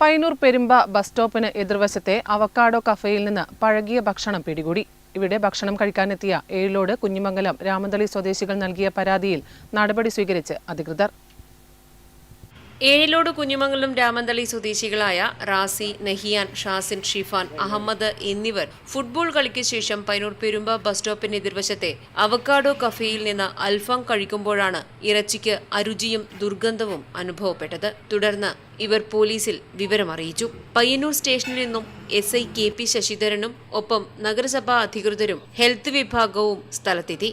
Payyanur Perumba bus സ്റ്റോപ്പിന് എതിർവശത്തെ avocado കഫേയിൽ നിന്ന് പഴകിയ ഭക്ഷണം പിടികൂടി. ഇവിടെ ഭക്ഷണം കഴിക്കാനെത്തിയ ഏഴിലോട് കുഞ്ഞിമംഗലം രാമന്തളി സ്വദേശികൾ നൽകിയ പരാതിയിൽ നടപടി സ്വീകരിച്ച് അധികൃതർ. ഏഴിലോട് കുഞ്ഞുമംഗലം രാമന്തളി സ്വദേശികളായ റാസി നഹിയാൻ ഷാസിൻ ഷിഫാൻ അഹമ്മദ് എന്നിവർ ഫുട്ബോൾ കളിക്ക് ശേഷം പൈനൂർ പെരുമ്പ ബസ് സ്റ്റോപ്പിന് എതിർവശത്തെ അവക്കാഡോ കഫേയിൽ നിന്ന് അൽഫാം കഴിക്കുമ്പോഴാണ് ഇറച്ചിക്ക് അരുചിയും ദുർഗന്ധവും അനുഭവപ്പെട്ടത്. തുടർന്ന് ഇവർ പോലീസിൽ വിവരമറിയിച്ചു പയ്യന്നൂർ സ്റ്റേഷനിൽ നിന്നും എസ് ഐ കെ പി ശശിധരനും ഒപ്പം നഗരസഭാ അധികൃതരും ഹെൽത്ത് വിഭാഗവും സ്ഥലത്തെത്തി.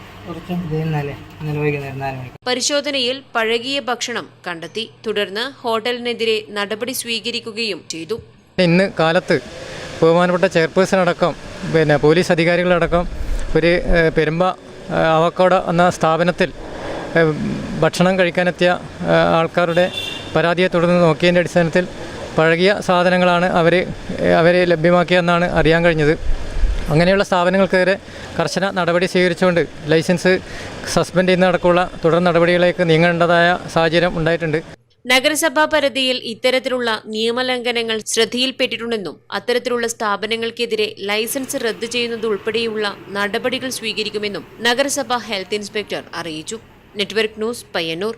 പരിശോധനയിൽ പഴകിയ ഭക്ഷണം കണ്ടെത്തി തുടർന്ന് ഹോട്ടലിനെതിരെ നടപടി സ്വീകരിക്കുകയും ചെയ്തു. ഇന്ന് കാലത്ത് ബഹുമാനപ്പെട്ട ചെയർപേഴ്സൺ അടക്കം പിന്നെ പോലീസ് അധികാരികളടക്കം ഒരു പെരുമ്പ അവക്കോട എന്ന സ്ഥാപനത്തിൽ ഭക്ഷണം കഴിക്കാനെത്തിയ ആൾക്കാരുടെ പരാതിയെ തുടർന്ന് നോക്കിയതിന്റെ അടിസ്ഥാനത്തിൽ പഴകിയ സാധനങ്ങളാണ് അവർ അവർ ലഭ്യമാക്കിയെന്നാണ് അറിയാൻ കഴിഞ്ഞത്. അങ്ങനെയുള്ള സ്ഥാപനങ്ങൾക്കെതിരെ കർശന നടപടി സ്വീകരിച്ചുകൊണ്ട് ലൈസൻസ് സസ്പെൻഡ് ചെയ്യുന്നതടക്കമുള്ള തുടർ നടപടികളിലേക്ക് നീങ്ങേണ്ടതായ സാഹചര്യം ഉണ്ടായിട്ടുണ്ട്. നഗരസഭാ പരിധിയിൽ ഇത്തരത്തിലുള്ള നിയമലംഘനങ്ങൾ ശ്രദ്ധയിൽപ്പെട്ടിട്ടുണ്ടെന്നും അത്തരത്തിലുള്ള സ്ഥാപനങ്ങൾക്കെതിരെ ലൈസൻസ് റദ്ദു ചെയ്യുന്നത് ഉൾപ്പെടെയുള്ള നടപടികൾ സ്വീകരിക്കുമെന്നും നഗരസഭാ ഹെൽത്ത് ഇൻസ്പെക്ടർ അറിയിച്ചു. Network news Payyanur.